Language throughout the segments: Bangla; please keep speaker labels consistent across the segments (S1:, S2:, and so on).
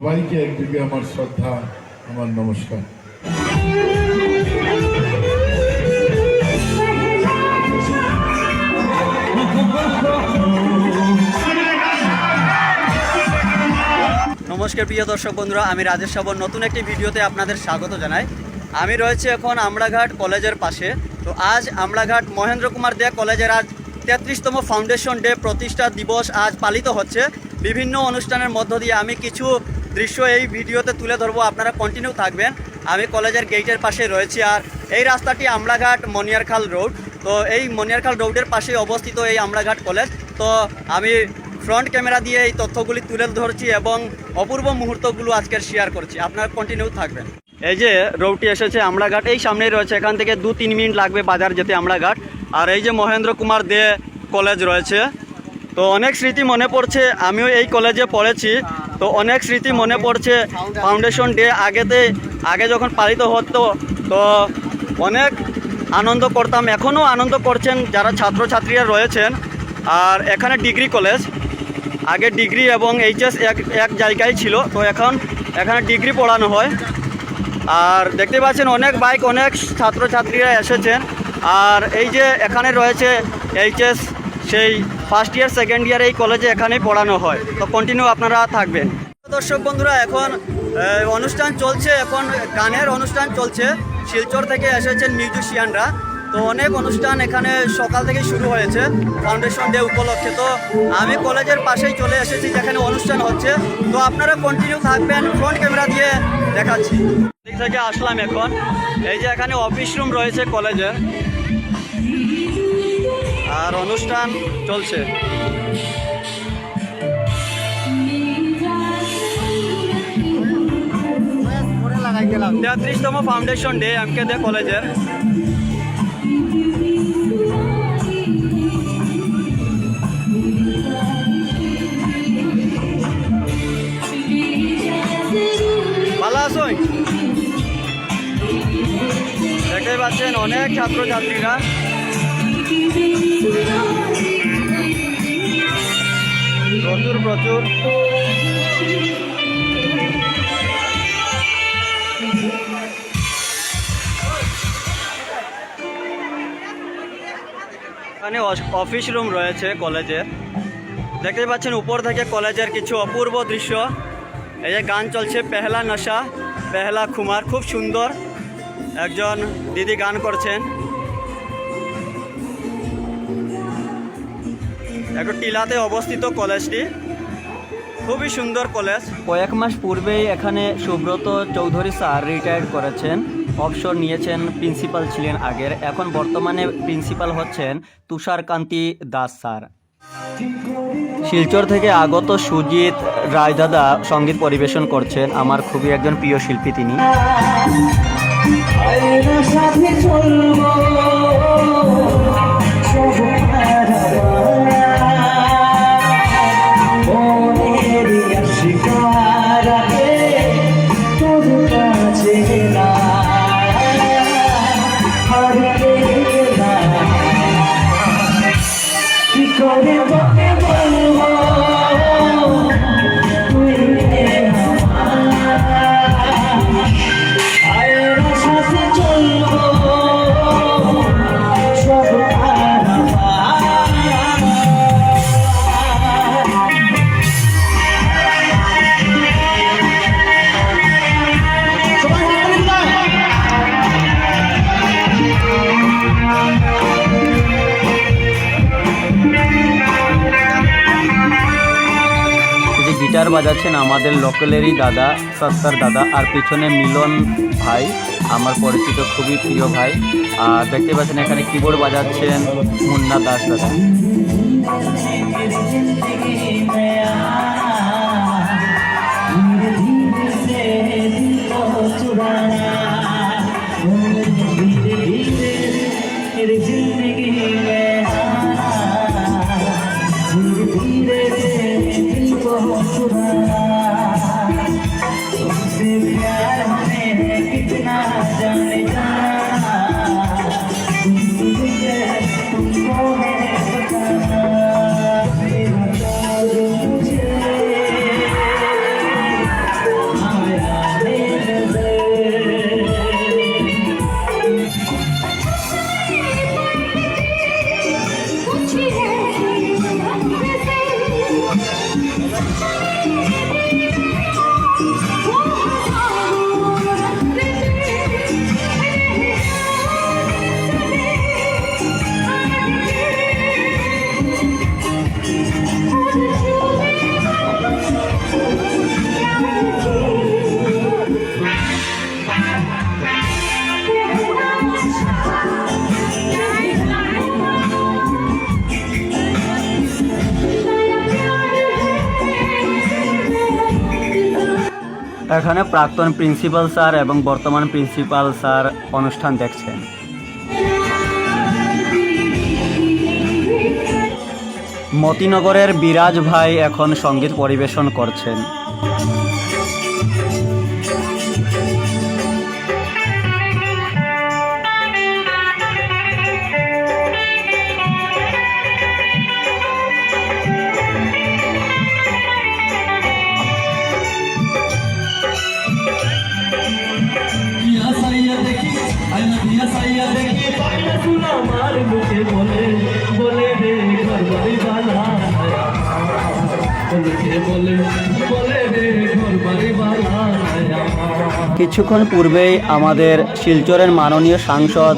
S1: সবাইকে একদিকে আমার শ্রদ্ধা, আমার নমস্কার।
S2: নমস্কার প্রিয় দর্শক বন্ধুরা, আমি রাজেশ সাবর নতুন একটি ভিডিওতে আপনাদের স্বাগত জানাই। আমি রয়েছে এখন আমড়াঘাট কলেজের পাশে। তো আজ আমড়াঘাট মহেন্দ্র কুমার দে কলেজের আজ তেত্রিশতম ফাউন্ডেশন ডে প্রতিষ্ঠা দিবস আজ পালিত হচ্ছে। বিভিন্ন অনুষ্ঠানের মধ্য দিয়ে আমি কিছু দৃশ্য এই ভিডিওতে তুলে ধরবো, আপনারা কন্টিনিউ থাকবেন। আমি কলেজের গেটের পাশে রয়েছি আর এই রাস্তাটি আমলাঘাট মনিয়ারখাল রোড তো এই মনিয়ারখাল রোডের পাশে অবস্থিত এই আমলাঘাট কলেজ তো আমি ফ্রন্ট ক্যামেরা দিয়ে এই তথ্যগুলি তুলে ধরছি এবং অপূর্ব মুহূর্তগুলো আজকের শেয়ার করছি। আপনারা কন্টিনিউ থাকবেন। এই যে রোডটি এসেছে আমলাঘাট, এই সামনেই রয়েছে, এখান থেকে দু তিন মিনিট লাগবে বাজার যেতে আমড়াঘাট আর এই যে মহেন্দ্র কুমার দে কলেজ রয়েছে। তো অনেক স্মৃতি মনে পড়ছে, আমিও এই কলেজে পড়েছি। তো অনেক স্মৃতি মনে পড়ছে। ফাউন্ডেশন ডে আগেতে, আগে যখন পালিত হতো, তো অনেক আনন্দ করতাম। এখনও আনন্দ করছেন যারা ছাত্রছাত্রীরা রয়েছেন। আর এখানে ডিগ্রি কলেজ। আগে ডিগ্রি এবং এইচএস এক এক জায়গায় ছিল। তো এখন, এখানে ডিগ্রি পড়ানো হয়। আর দেখতে পাচ্ছেন অনেক বাইক, অনেক ছাত্রছাত্রীরা এসেছেন। আর এই যে এখানে রয়েছে এইচএস, সেই ফার্স্ট ইয়ার সেকেন্ড ইয়ার এই কলেজে এখানেই পড়ানো হয়। তো কন্টিনিউ আপনারা থাকবেন। দর্শক বন্ধুরা, এখন অনুষ্ঠান চলছে, এখন গানের অনুষ্ঠান চলছে। শিলচর থেকে এসেছেন মিউজিশিয়ানরা। তো অনেক অনুষ্ঠান এখানে সকাল থেকে শুরু হয়েছে ফাউন্ডেশন ডে উপলক্ষে। তো আমি কলেজের পাশেই চলে এসেছি, যেখানে অনুষ্ঠান হচ্ছে। তো আপনারা কন্টিনিউ থাকবেন ফ্রন্ট ক্যামেরা দিয়ে দেখাচ্ছি। থেকে আসলাম এখন। এই যে এখানে অফিস রুম রয়েছে কলেজের। আর অনুষ্ঠান চলছে। তেত্রিশতম foundation day M K De কলেজের। ভালো দেখতে পাচ্ছেন অনেক ছাত্রছাত্রীরা। প্রচুর প্রচুর। এখানে অফিস রুম রয়েছে কলেজের। দেখতে পাচ্ছেন উপর থেকে কলেজের কিছু অপূর্ব দৃশ্য। এই যে গান চলছে, পেহলা নশা, পেহলা খুমার। খুব সুন্দর একজন দিদি গান করছেন। একটু টিলাতে অবস্থিত কলেজটি। খুবই সুন্দর কলেজ। কয়েক মাস পূর্বেই এখানে সুব্রত চৌধুরী স্যার রিটায়ার্ড করেছেন। অবসর নিয়েছেন প্রিন্সিপাল ছিলেন আগের। এখন বর্তমানে প্রিন্সিপাল হচ্ছেন তুষারকান্তি দাস স্যার। শিলচর থেকে আগত সুজিত রায়দাদা সংগীত পরিবেশন করছেন। আমার খুবই একজন প্রিয় শিল্পী তিনি।
S3: সাথে
S2: গিটার বাজাচ্ছেন আমাদের লোকালেরই দাদা, সত্তার দাদা, আর পিছনে মিলন ভাই, আমার পরিচিত খুবই প্রিয় ভাই। আর দেখতে পাচ্ছেন এখানে কিবোর্ড বাজাচ্ছেন মুন্না দাস দাদা।
S4: এখানে প্রাক্তন প্রিন্সিপাল স্যার এবং বর্তমান প্রিন্সিপাল স্যার অনুষ্ঠান দেখছেন। মতিনগরের বিরাজ ভাই এখন সংগীত পরিবেশন করছেন। কিছুক্ষণ পূর্বেই আমাদের শিলচরের মাননীয় সাংসদ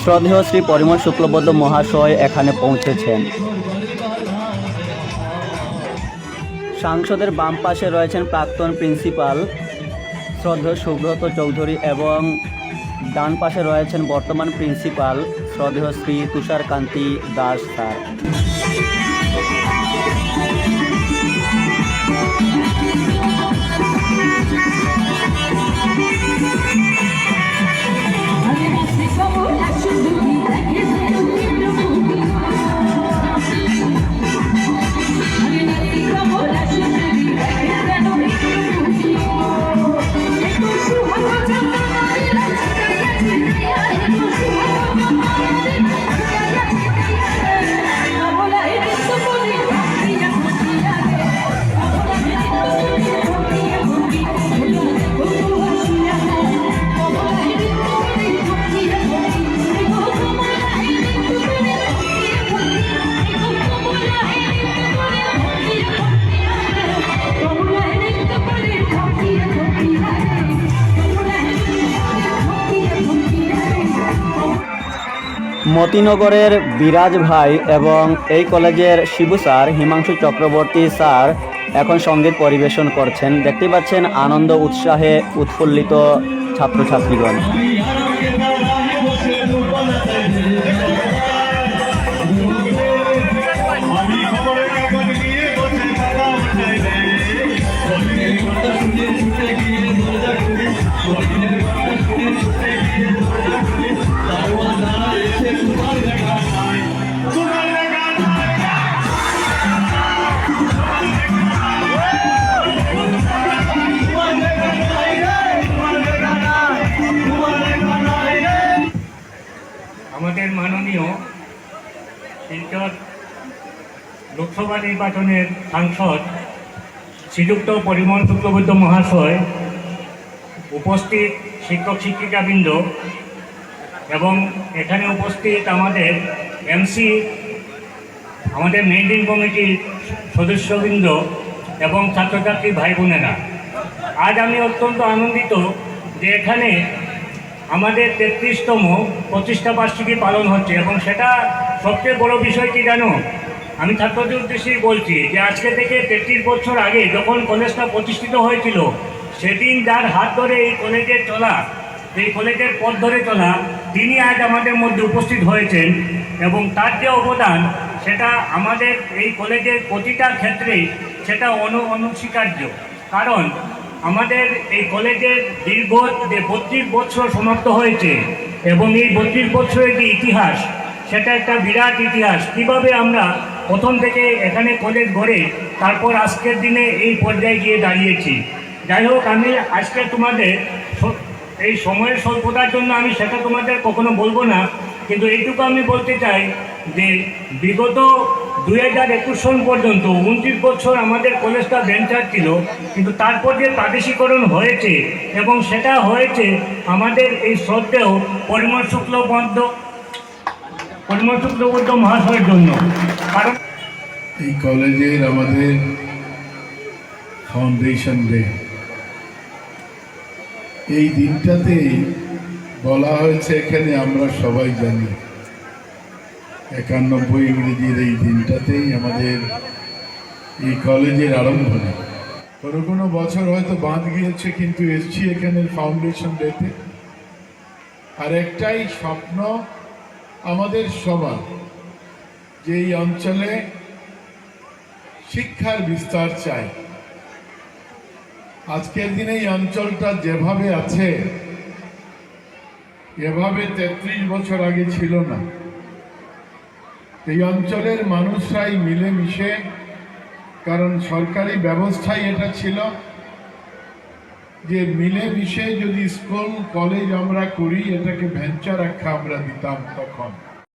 S4: শ্রদ্ধেয় শ্রী পরিমল শুক্লবদ্ধ মহাশয় এখানে পৌঁছেছেন। সাংসদের বাম পাশে রয়েছেন প্রাক্তন প্রিন্সিপাল শ্রদ্ধেয় সুব্রত চৌধুরী এবং ডান পাশে রয়েছেন বর্তমান প্রিন্সিপাল শ্রদ্ধেয় শ্রী তুষার কান্তি দাস স্যার। মতিনগরের বিরাজ ভাই এবং এই কলেজের শিবু স্যার, হিমাংশু চক্রবর্তী স্যার এখন সংগীত পরিবেশন করছেন। দেখতে পাচ্ছেন আনন্দ, উৎসাহে উৎফুল্লিত ছাত্রছাত্রীগণ।
S5: আমাদের মাননীয় শিলচর লোকসভা নির্বাচনের সাংসদ শ্রীযুক্ত পরিমল শুক্লবৈদ্য মহাশয়, উপস্থিত শিক্ষক শিক্ষিকাবৃন্দ এবং এখানে উপস্থিত আমাদের এমসি আমাদের মেইনটেন কমিটির সদস্যবৃন্দ এবং ছাত্রছাত্রী ভাই বোনেরা। আজ আমি অত্যন্ত আনন্দিত যে এখানে আমাদের তেত্রিশতম প্রতিষ্ঠা বার্ষিকী পালন হচ্ছে এবং সেটা সবচেয়ে বড় বিষয় কি জানো? আমি ছাত্রদের উদ্দেশ্যেই বলছি যে আজকে থেকে তেত্রিশ বছর আগে যখন কলেজটা প্রতিষ্ঠিত হয়েছিল, সেদিন যার হাত ধরে এই কলেজের চলা এই কলেজের পথ ধরে চলা তিনি আজ আমাদের মধ্যে উপস্থিত হয়েছেন এবং তার যে অবদান, সেটা আমাদের এই কলেজের প্রতিটা ক্ষেত্রেই সেটা অনু অনস্বীকার্য। কারণ আমাদের এই কলেজের দীর্ঘ যে বত্রিশ বছর সমাপ্ত হয়েছে এবং এই বত্রিশ বছরের যে ইতিহাস, সেটা একটা বিরাট ইতিহাস। কীভাবে আমরা প্রথম থেকে এখানে কলেজ গড়ে তারপর আজকের দিনে এই পর্যায়ে গিয়ে দাঁড়িয়েছি? যাই হোক, আমি আজকে তোমাদের এই সময়ের স্বল্পতার জন্য আমি সেটা তোমাদের কখনো বলব না, কিন্তু এইটুকু আমি বলতে চাই যে বিগত দুই হাজার একুশ সন পর্যন্ত উনত্রিশ বছর আমাদের কলেজটা ভেঞ্চার ছিল, কিন্তু তারপর যে প্রাদেশিকরণ হয়েছে এবং সেটা হয়েছে আমাদের এই শ্রদ্ধেয় পরিমল শুক্লবদ্ধ পরিমল শুক্লবদ্ধ মহাশয়ের জন্য। কারণ
S1: এই কলেজের আমাদের ফাউন্ডেশন ডে এই দিনটাতেই বলা হয়েছে এখানে আমরা সবাই জানি। একানব্বই ইংরেজির এই দিনটাতেই আমাদের এই কলেজের আরম্ভণি। কোনো কোনো বছর হয়তো বাঁধ গিয়েছে, কিন্তু এসছি এখানে ফাউন্ডেশন ডেতে আর একটাই স্বপ্ন আমাদের সবার, যে এই অঞ্চলে শিক্ষার বিস্তার চাই। আজকের দিনে এই অঞ্চলটা যেভাবে আছে, এভাবে তেত্রিশ বছর আগে ছিল না। এই অঞ্চলের মানুষরাই মিলেমিশে, কারণ সরকারি ব্যবস্থাই এটা ছিল যে মিলেমিশে যদি স্কুল, কলেজ আমরা করি, এটাকে ভেঞ্চার রাখা আমরা দিতাম তখন।